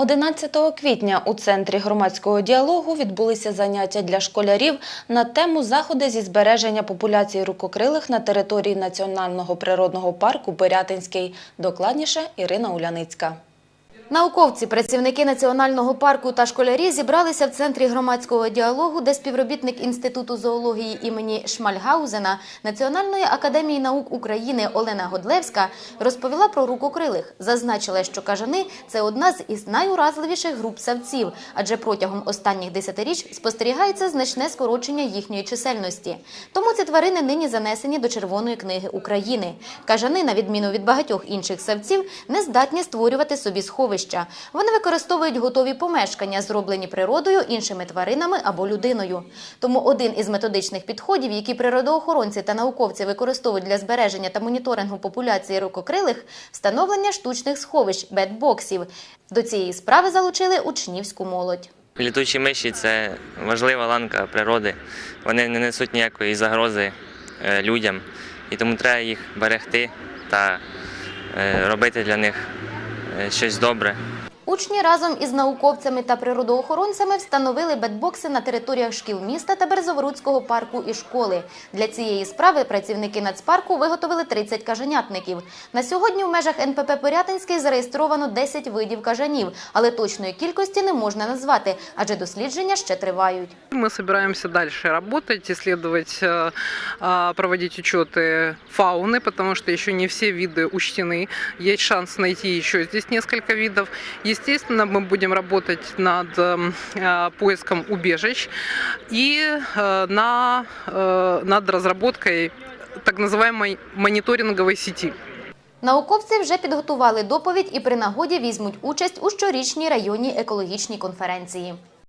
11 квітня у центрі громадського діалогу відбулися заняття для школярів на тему заходи зі збереження популяції рукокрилих на території Національного природного парку Пирятинський. Докладніше Ірина Уляницька. Науковці, працівники національного парку та школярі зібралися в центрі громадського діалогу, де співробітник Інституту зоології імені Шмальгаузена Національної академії наук України Олена Годлевська розповіла про рукокрилих. Зазначила, що кажани це одна з із найуразливіших груп савців, адже протягом останніх десятиріч спостерігається значне скорочення їхньої чисельності. Тому ці тварини нині занесені до Червоної книги України. Кажани, на відміну від багатьох інших савців, не здатні створювати собі сховища. Вони використовують готові помешкання, зроблені природою, іншими тваринами або людиною. Тому один із методичних підходів, які природоохоронці та науковці використовують для збереження та моніторингу популяції рукокрилих – встановлення штучних сховищ – бедбоксів. До цієї справи залучили учнівську молодь. Літучі миші це важлива ланка природи. Вони не несуть ніякої загрози е, людям, і тому треба їх берегти та е, робити для них щось добре. Учні разом із науковцями та природоохоронцями встановили бедбокси на територіях шкіл міста та Березоворуцького парку і школи. Для цієї справи працівники нацпарку виготовили 30 кажанятників. На сьогодні в межах НПП Пирятинський зареєстровано 10 видів кажанів, але точної кількості не можна назвати, адже дослідження ще тривають. Мы собираемся дальше работать, исследовать, э, а, проводить учеты фауны, потому что еще не все виды учтены. Есть шанс найти еще здесь несколько видов. Естественно, мы будем работать над эм, э, поиском убежищ и э, на, э, над разработкой так называемой мониторинговой сети. Науковці вже підготували доповідь і при нагоді візьмуть участь у щорічній районній екологічній конференції.